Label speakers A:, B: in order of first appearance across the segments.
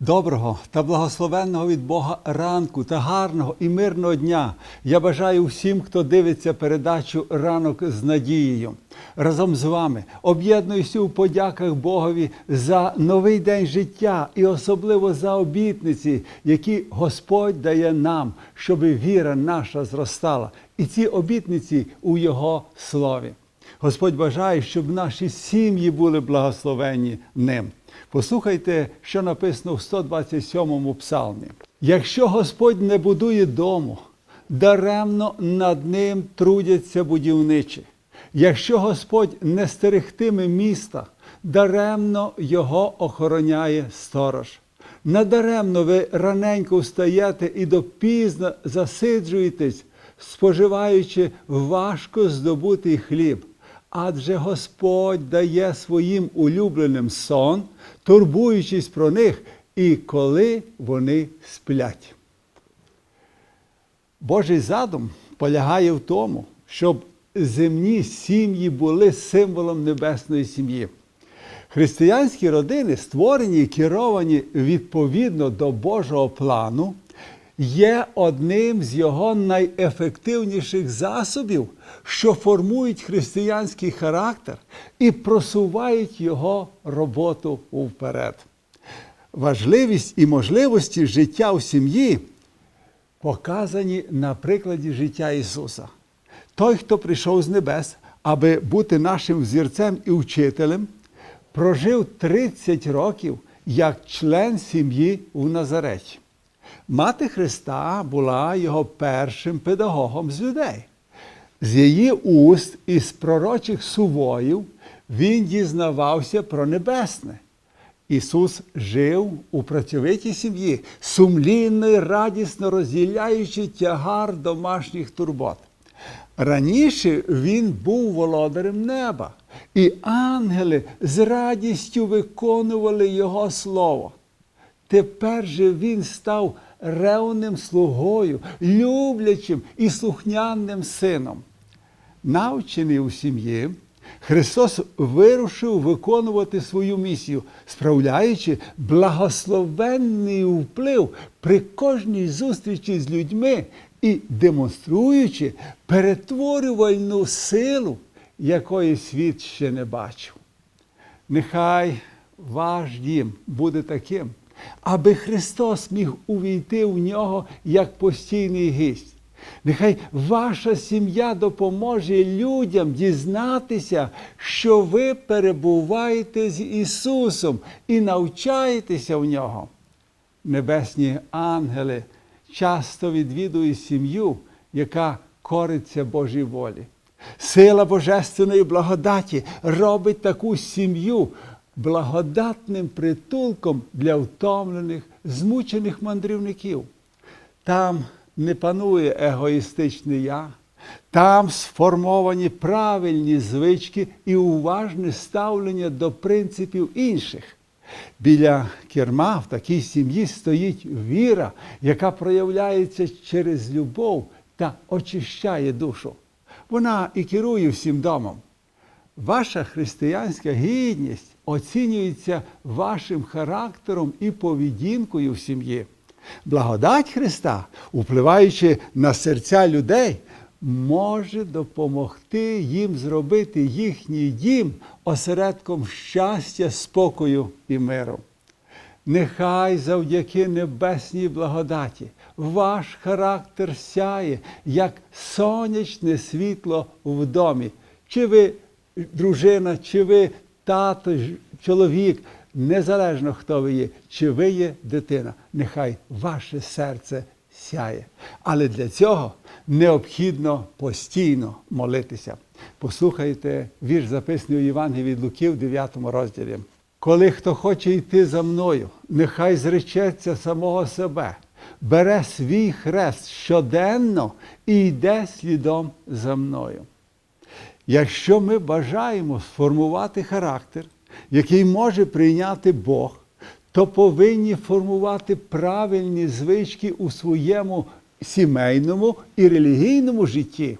A: Доброго та благословенного від Бога ранку та гарного і мирного дня. Я бажаю всім, хто дивиться передачу ранок з надією. Разом з вами об'єднуюся у подяках Богові за новий день життя і особливо за обітниці, які Господь дає нам, щоб віра наша зростала. І ці обітниці у Його слові. Господь бажає, щоб наші сім'ї були благословенні ним. Послухайте, що написано в 127-му псалмі. Якщо Господь не будує дому, даремно над ним трудяться будівничі. Якщо Господь не стерегтиме міста, даремно його охороняє сторож. Надаремно ви раненько встаєте і допізно засиджуєтесь, споживаючи важко здобутий хліб. Адже Господь дає своїм улюбленим сон, турбуючись про них, і коли вони сплять. Божий задум полягає в тому, щоб земні сім'ї були символом небесної сім'ї. Християнські родини, створені і керовані відповідно до Божого плану, є одним з його найефективніших засобів, що формують християнський характер і просувають його роботу вперед. Важливість і можливості життя у сім'ї показані на прикладі життя Ісуса. Той, хто прийшов з небес, аби бути нашим взірцем і вчителем, прожив 30 років як член сім'ї в Назареті. Мати Христа була його першим педагогом з людей. З її уст із пророчих сувоїв він дізнавався про небесне. Ісус жив у працьовитій сім'ї, сумлінно і радісно розділяючи тягар домашніх турбот. Раніше він був володарем неба, і ангели з радістю виконували Його слово. Тепер же він став ревним слугою, люблячим і слухняним сином. Навчений у сім'ї, Христос вирушив виконувати свою місію, справляючи благословенний вплив при кожній зустрічі з людьми і демонструючи перетворювальну силу, якої світ ще не бачив. Нехай ваш дім буде таким, аби Христос міг увійти в нього як постійний гість. Нехай ваша сім'я допоможе людям дізнатися, що ви перебуваєте з Ісусом і навчаєтеся в нього. Небесні ангели часто відвідують сім'ю, яка кориться Божій волі. Сила Божественної благодаті робить таку сім'ю благодатним притулком для втомлених, змучених мандрівників. Там не панує егоїстичне я, там сформовані правильні звички і уважне ставлення до принципів інших. Біля керма в такій сім'ї стоїть віра, яка проявляється через любов та очищає душу. Вона і керує всім домом. Ваша християнська гідність оцінюється вашим характером і поведінкою в сім'ї. Благодать Христа, впливаючи на серця людей, може допомогти їм зробити їхній дім осередком щастя, спокою і миру. Нехай завдяки небесній благодаті ваш характер сяє, як сонячне світло в домі. Чи ви дружина, чи ви тато, чоловік, незалежно хто ви є, чи ви є дитина, нехай ваше серце сяє. Але для цього необхідно постійно молитися. Послухайте вірш записаний у Євангелії від Луки в 9 розділі. Коли хто хоче йти за мною, нехай зречеться самого себе, бере свій хрест щоденно і йде слідом за мною. Якщо ми бажаємо сформувати характер, який може прийняти Бог, то повинні формувати правильні звички у своєму сімейному і релігійному житті.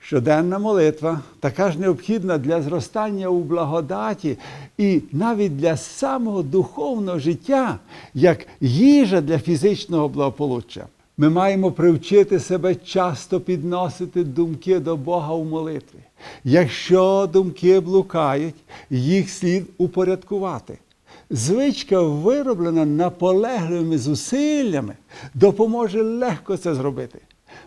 A: Щоденна молитва така ж необхідна для зростання у благодаті і навіть для самого духовного життя, як їжа для фізичного благополуччя. Ми маємо привчити себе часто підносити думки до Бога у молитві. Якщо думки блукають, їх слід упорядкувати. Звичка, вироблена наполегливими зусиллями, допоможе легко це зробити.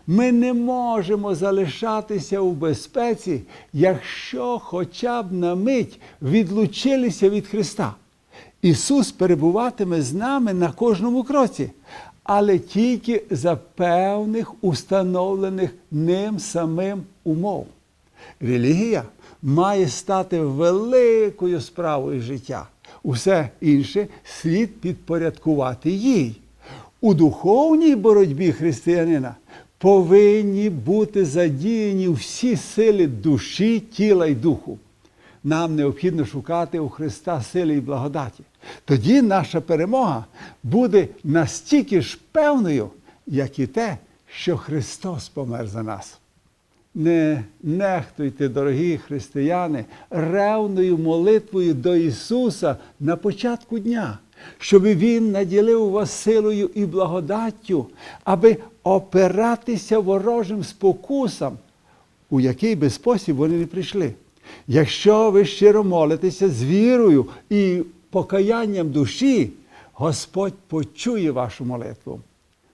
A: Ми не можемо залишатися у безпеці, якщо хоча б на мить відлучилися від Христа. Ісус перебуватиме з нами на кожному кроці, але тільки за певних установлених ним самим умов. Релігія має стати великою справою життя. Усе інше слід підпорядкувати їй. У духовній боротьбі християнина повинні бути задіяні всі сили душі, тіла й духу. Нам необхідно шукати у Христа сили і благодаті. Тоді наша перемога буде настільки ж певною, як і те, що Христос помер за нас. Не нехтуйте, дорогі християни, ревною молитвою до Ісуса на початку дня, щоб Він наділив вас силою і благодаттю, аби опиратися ворожим спокусам, у який би спосіб вони не прийшли. Якщо ви щиро молитеся з вірою і покаянням душі, Господь почує вашу молитву.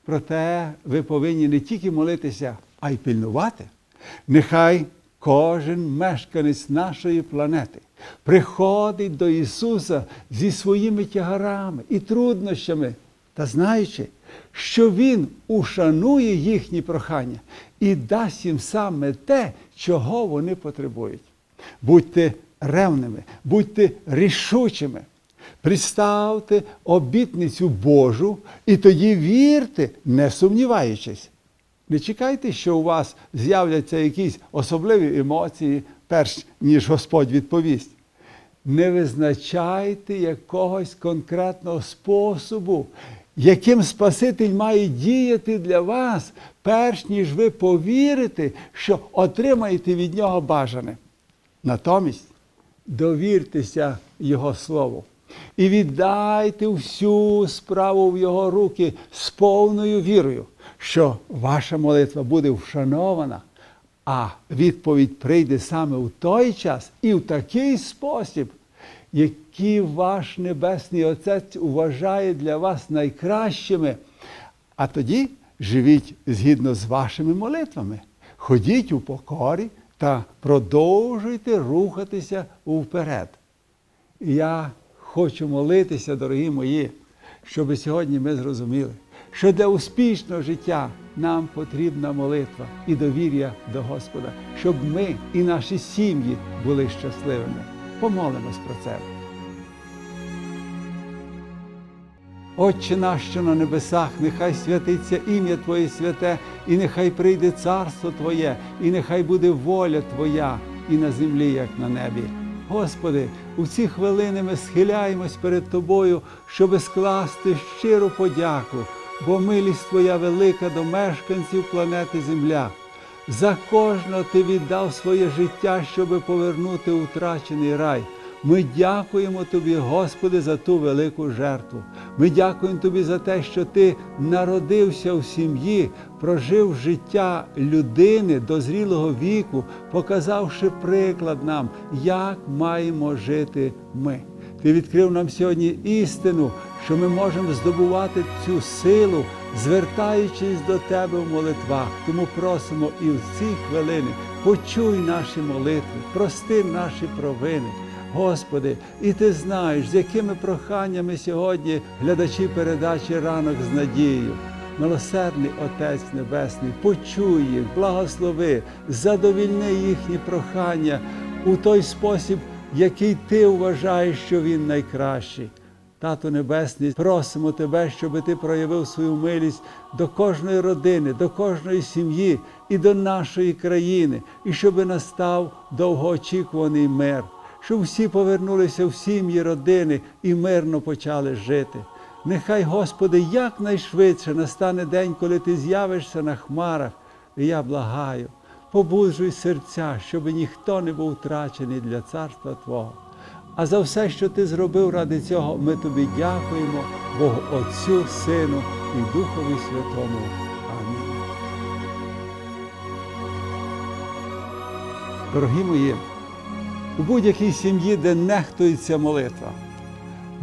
A: Проте ви повинні не тільки молитися, а й пильнувати. Нехай кожен мешканець нашої планети приходить до Ісуса зі своїми тягарами і труднощами, та знаючи, що Він ушанує їхні прохання і дасть їм саме те, чого вони потребують. Будьте ревними, будьте рішучими. Представте обітницю Божу і тоді вірте, не сумніваючись. Не чекайте, що у вас з'являться якісь особливі емоції, перш ніж Господь відповість. Не визначайте якогось конкретного способу, яким Спаситель має діяти для вас, перш ніж ви повірите, що отримаєте від нього бажане. Натомість довіртеся Його Слову і віддайте всю справу в Його руки з повною вірою, що ваша молитва буде вшанована, а відповідь прийде саме у той час і в такий спосіб, який ваш Небесний Отець вважає для вас найкращими. А тоді живіть згідно з вашими молитвами, ходіть у покорі та продовжуйте рухатися вперед. Я хочу молитися, дорогі мої, щоб сьогодні ми зрозуміли, що для успішного життя нам потрібна молитва і довір'я до Господа, щоб ми і наші сім'ї були щасливими. Помолимось про це. Отче наш, що на небесах, нехай святиться ім'я Твоє святе, і нехай прийде царство Твоє, і нехай буде воля Твоя і на землі, як на небі. Господи, у ці хвилини ми схиляємось перед Тобою, щоби скласти щиру подяку, бо милість Твоя велика до мешканців планети Земля. За кожного Ти віддав своє життя, щоби повернути утрачений рай. Ми дякуємо Тобі, Господи, за ту велику жертву. Ми дякуємо Тобі за те, що Ти народився в сім'ї, прожив життя людини до зрілого віку, показавши приклад нам, як маємо жити ми. Ти відкрив нам сьогодні істину, що ми можемо здобувати цю силу, звертаючись до Тебе в молитвах. Тому просимо і в ці хвилини почуй наші молитви, прости наші провини. Господи, і ти знаєш, з якими проханнями сьогодні глядачі передачі ранок з надією. Милосердний Отець Небесний, почуй їх, благослови, задовільни їхні прохання у той спосіб, який ти вважаєш, що він найкращий. Тато Небесний, просимо Тебе, щоб Ти проявив свою милість до кожної родини, до кожної сім'ї і до нашої країни, і щоб настав довгоочікуваний мир щоб всі повернулися в сім'ї, родини і мирно почали жити. Нехай, Господи, якнайшвидше настане день, коли Ти з'явишся на хмарах, і я благаю. побуджуй серця, щоб ніхто не був втрачений для царства Твого. А за все, що ти зробив ради цього, ми тобі дякуємо, Богу Отцю, Сину і Духові Святому. Амінь. Дорогі мої, у будь-якій сім'ї, де нехтується молитва,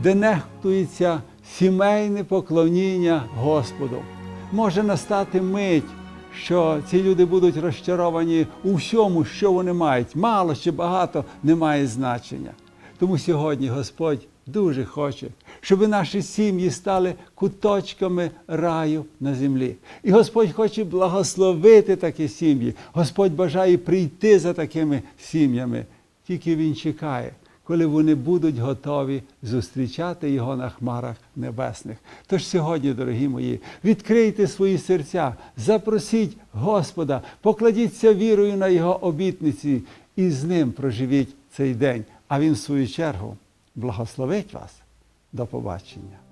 A: де нехтується сімейне поклоніння Господу, може настати мить, що ці люди будуть розчаровані у всьому, що вони мають. Мало чи багато не має значення. Тому сьогодні Господь дуже хоче, щоб наші сім'ї стали куточками раю на землі. І Господь хоче благословити такі сім'ї. Господь бажає прийти за такими сім'ями. Тільки Він чекає, коли вони будуть готові зустрічати Його на хмарах небесних. Тож сьогодні, дорогі мої, відкрийте свої серця, запросіть Господа, покладіться вірою на Його обітниці і з ним проживіть цей день. А Він, в свою чергу, благословить вас. До побачення.